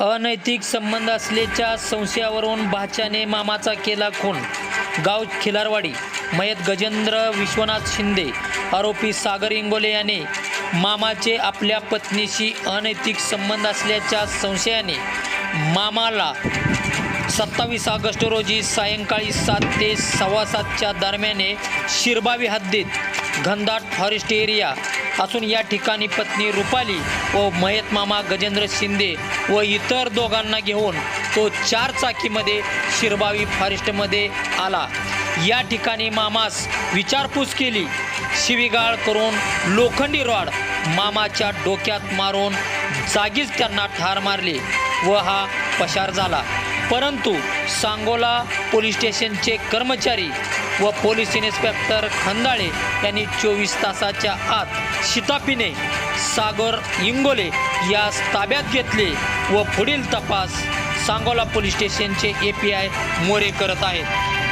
अनैतिक संबंध असल्याच्या संशयावरून भाच्याने मामाचा केला खून. गाव खिलारवाडी मयत गजेंद्र विश्वनाथ शिंदे आरोपी सागर इंगोले याने मामाचे आपल्या पत्नीशी अनैतिक संबंध असल्याच्या संशयाने मामाला सत्तावीस ऑगस्ट रोजी सायंकाळी सात ते सव्वा सातच्या दरम्याने शिरबावी हद्दीत घनदाट फॉरेस्ट एरिया असून या ठिकाणी पत्नी रुपाली व मयत मामा गजेंद्र शिंदे व इतर दोघांना घेऊन तो चार चाकीमध्ये शिरबावी फॉरेस्टमध्ये आला. या ठिकाणी मामास विचारपूस केली. शिवीगाळ करून लोखंडी रॉड मामाच्या डोक्यात मारून जागीच त्यांना ठार मारले व हा पशार झाला. परंतु सांगोला पोलीस स्टेशनचे कर्मचारी व पोलीस इन्स्पेक्टर खंदाळे यांनी चोवीस तासाच्या आत शितापीने सागर इंगोले यास ताब्यात घेतले व पुढील तपास सांगोला पोलीस स्टेशनचे ए पी आय मोरे करत आहेत.